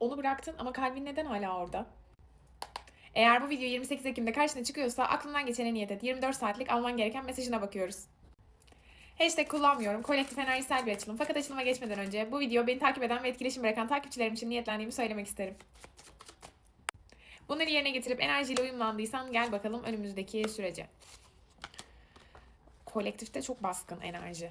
Onu bıraktın ama kalbin neden hala orada? Eğer bu video 28 Ekim'de karşına çıkıyorsa aklından geçene niyet et. 24 saatlik alman gereken mesajına bakıyoruz. Hashtag kullanmıyorum. Kolektif enerjisel bir açılım. Fakat açılıma geçmeden önce bu video beni takip eden ve etkileşim bırakan takipçilerim için niyetlendiğimi söylemek isterim. Bunları yerine getirip enerjiyle uyumlandıysan gel bakalım önümüzdeki sürece. Kolektifte çok baskın enerji.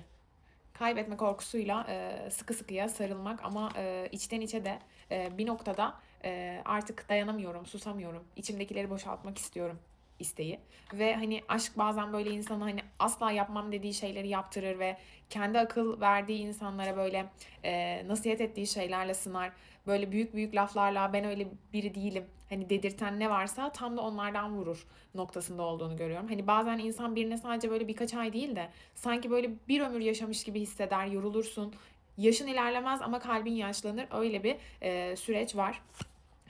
Kaybetme korkusuyla e, sıkı sıkıya sarılmak ama e, içten içe de e, bir noktada e, artık dayanamıyorum, susamıyorum. İçimdekileri boşaltmak istiyorum isteği. Ve hani aşk bazen böyle insanı hani asla yapmam dediği şeyleri yaptırır ve kendi akıl verdiği insanlara böyle e, nasihat ettiği şeylerle sınar. Böyle büyük büyük laflarla ben öyle biri değilim. Hani dedirten ne varsa tam da onlardan vurur noktasında olduğunu görüyorum. Hani bazen insan birine sadece böyle birkaç ay değil de sanki böyle bir ömür yaşamış gibi hisseder, yorulursun. Yaşın ilerlemez ama kalbin yaşlanır. Öyle bir e, süreç var.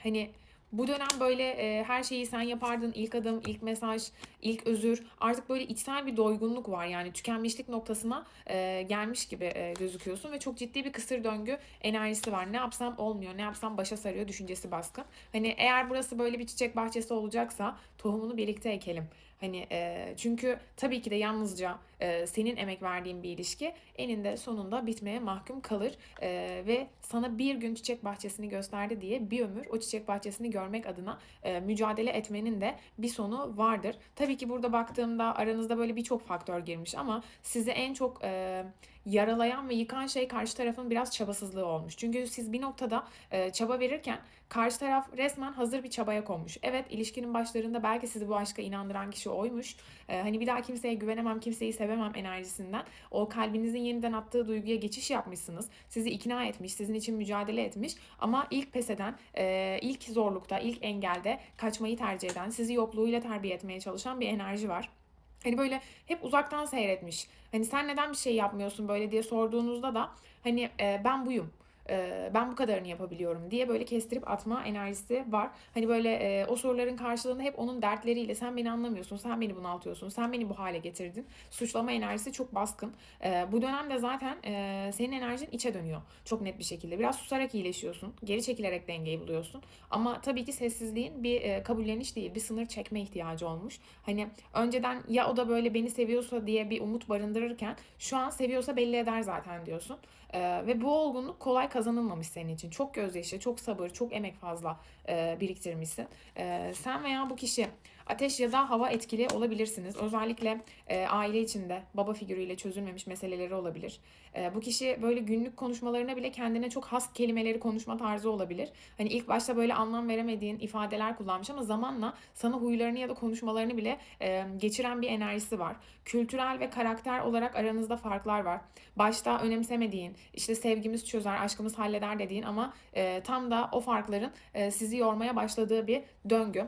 Hani bu dönem böyle e, her şeyi sen yapardın. ilk adım, ilk mesaj, ilk özür. Artık böyle içsel bir doygunluk var. Yani tükenmişlik noktasına e, gelmiş gibi e, gözüküyorsun ve çok ciddi bir kısır döngü enerjisi var. Ne yapsam olmuyor, ne yapsam başa sarıyor düşüncesi baskın. Hani eğer burası böyle bir çiçek bahçesi olacaksa tohumunu birlikte ekelim. Hani e, çünkü tabii ki de yalnızca e, senin emek verdiğin bir ilişki eninde sonunda bitmeye mahkum kalır E, ve sana bir gün çiçek bahçesini gösterdi diye bir ömür o çiçek bahçesini görmek adına e, mücadele etmenin de bir sonu vardır. Tabii ki burada baktığımda aranızda böyle birçok faktör girmiş ama sizi en çok e, yaralayan ve yıkan şey karşı tarafın biraz çabasızlığı olmuş. Çünkü siz bir noktada e, çaba verirken karşı taraf resmen hazır bir çabaya konmuş. Evet ilişkinin başlarında belki sizi bu aşka inandıran kişi oymuş. E, hani bir daha kimseye güvenemem, kimseyi sevemem enerjisinden o kalbinizin yeniden attığı duyguya geçiş yapmışsınız. Sizi ikna etmiş, sizin için mücadele etmiş ama ilk pes eden, e, ilk zorlukta, ilk engelde kaçmayı tercih eden, sizi yokluğuyla terbiye etmeye çalışan bir enerji var. Hani böyle hep uzaktan seyretmiş. Hani sen neden bir şey yapmıyorsun böyle diye sorduğunuzda da hani e, ben buyum. E, ben bu kadarını yapabiliyorum diye böyle kestirip atma enerjisi var. Hani böyle e, o soruların karşılığında hep onun dertleriyle sen beni anlamıyorsun, sen beni bunaltıyorsun, sen beni bu hale getirdin. Suçlama enerjisi çok baskın. E, bu dönemde zaten e, senin enerjin içe dönüyor çok net bir şekilde. Biraz susarak iyileşiyorsun, geri çekilerek dengeyi buluyorsun. Ama tabii ki sessizliğin bir e, kabulleniş değil, bir sınır çekme ihtiyacı olmuş. Hani önceden ya o da böyle beni seviyorsa diye bir umut barındırırken şu an seviyorsa belli eder zaten diyorsun. Ee, ve bu olgunluk kolay kazanılmamış senin için. Çok gözyaşı, çok sabır, çok emek fazla e, biriktirmişsin. Ee, sen veya bu kişi ateş ya da hava etkili olabilirsiniz. Özellikle e, aile içinde baba figürüyle çözülmemiş meseleleri olabilir. E, bu kişi böyle günlük konuşmalarına bile kendine çok has kelimeleri konuşma tarzı olabilir. Hani ilk başta böyle anlam veremediğin ifadeler kullanmış ama zamanla sana huylarını ya da konuşmalarını bile e, geçiren bir enerjisi var. Kültürel ve karakter olarak aranızda farklar var. Başta önemsemediğin, işte sevgimiz çözer, aşkımız halleder dediğin ama e, tam da o farkların e, sizi yormaya başladığı bir döngü.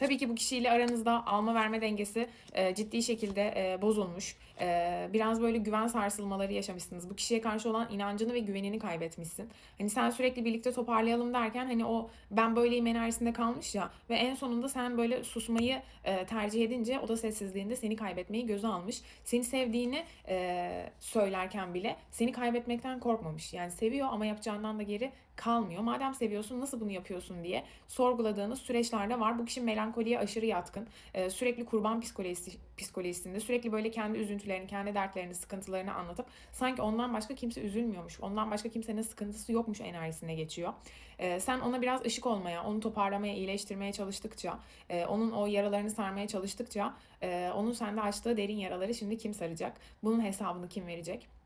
Tabii ki bu kişiyle aranızda alma verme dengesi e, ciddi şekilde e, bozulmuş. E, biraz böyle güven sarsılmaları yaşamışsınız. Bu kişiye karşı olan inancını ve güvenini kaybetmişsin. Hani sen sürekli birlikte toparlayalım derken hani o ben böyleyim enerjisinde kalmış ya ve en sonunda sen böyle susmayı e, tercih edince o da sessizliğinde seni kaybetmeyi göze almış. Seni sevdiğini e, söylerken bile seni kaybetmekten korkmamış. Yani seviyor ama yapacağından da geri kalmıyor. Madem seviyorsun nasıl bunu yapıyorsun diye sorguladığınız süreçlerde var. Bu kişi melankoliye aşırı yatkın. Ee, sürekli kurban psikolojisi, psikolojisinde sürekli böyle kendi üzüntülerini, kendi dertlerini, sıkıntılarını anlatıp sanki ondan başka kimse üzülmüyormuş, ondan başka kimsenin sıkıntısı yokmuş enerjisine geçiyor. Ee, sen ona biraz ışık olmaya, onu toparlamaya, iyileştirmeye çalıştıkça, e, onun o yaralarını sarmaya çalıştıkça e, onun sende açtığı derin yaraları şimdi kim saracak? Bunun hesabını kim verecek?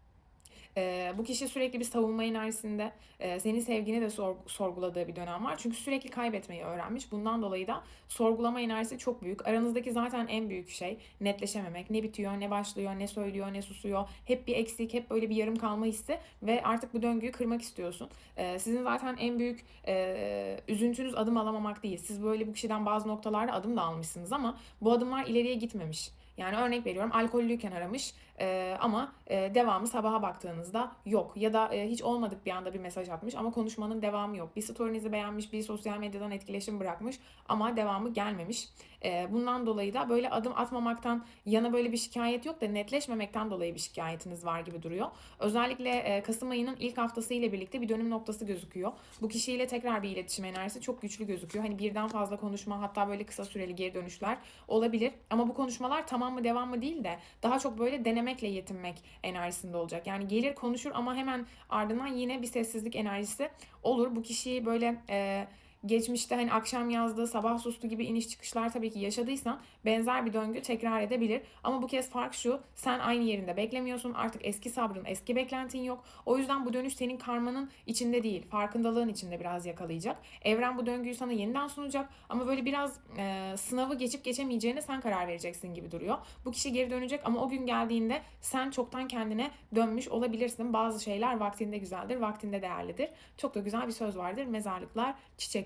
Ee, bu kişi sürekli bir savunma enerjisinde e, senin sevgini de sor- sorguladığı bir dönem var. Çünkü sürekli kaybetmeyi öğrenmiş. Bundan dolayı da sorgulama enerjisi çok büyük. Aranızdaki zaten en büyük şey netleşememek. Ne bitiyor, ne başlıyor, ne söylüyor, ne susuyor. Hep bir eksik, hep böyle bir yarım kalma hissi ve artık bu döngüyü kırmak istiyorsun. Ee, sizin zaten en büyük e, üzüntünüz adım alamamak değil. Siz böyle bu kişiden bazı noktalarda adım da almışsınız ama bu adımlar ileriye gitmemiş. Yani örnek veriyorum alkollüyken aramış Ee, ama e, devamı sabaha baktığınızda yok. Ya da e, hiç olmadık bir anda bir mesaj atmış ama konuşmanın devamı yok. Bir story'nizi beğenmiş, bir sosyal medyadan etkileşim bırakmış ama devamı gelmemiş. Ee, bundan dolayı da böyle adım atmamaktan yana böyle bir şikayet yok da netleşmemekten dolayı bir şikayetiniz var gibi duruyor. Özellikle e, Kasım ayının ilk haftası ile birlikte bir dönüm noktası gözüküyor. Bu kişiyle tekrar bir iletişim enerjisi çok güçlü gözüküyor. Hani birden fazla konuşma hatta böyle kısa süreli geri dönüşler olabilir. Ama bu konuşmalar tamam mı devam mı değil de daha çok böyle denemekle yetinmek enerjisinde olacak. Yani gelir konuşur ama hemen ardından yine bir sessizlik enerjisi olur. Bu kişiyi böyle e, geçmişte hani akşam yazdığı sabah sustu gibi iniş çıkışlar tabii ki yaşadıysan benzer bir döngü tekrar edebilir. Ama bu kez fark şu sen aynı yerinde beklemiyorsun artık eski sabrın eski beklentin yok. O yüzden bu dönüş senin karmanın içinde değil farkındalığın içinde biraz yakalayacak. Evren bu döngüyü sana yeniden sunacak ama böyle biraz e, sınavı geçip geçemeyeceğine sen karar vereceksin gibi duruyor. Bu kişi geri dönecek ama o gün geldiğinde sen çoktan kendine dönmüş olabilirsin. Bazı şeyler vaktinde güzeldir, vaktinde değerlidir. Çok da güzel bir söz vardır. Mezarlıklar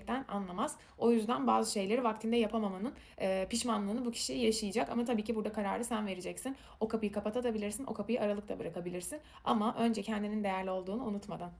çiçekten anlamaz. O yüzden bazı şeyleri vaktinde yapamamanın e, pişmanlığını bu kişi yaşayacak. Ama tabii ki burada kararı sen vereceksin. O kapıyı kapatabilirsin, o kapıyı aralıkta bırakabilirsin. Ama önce kendinin değerli olduğunu unutmadan.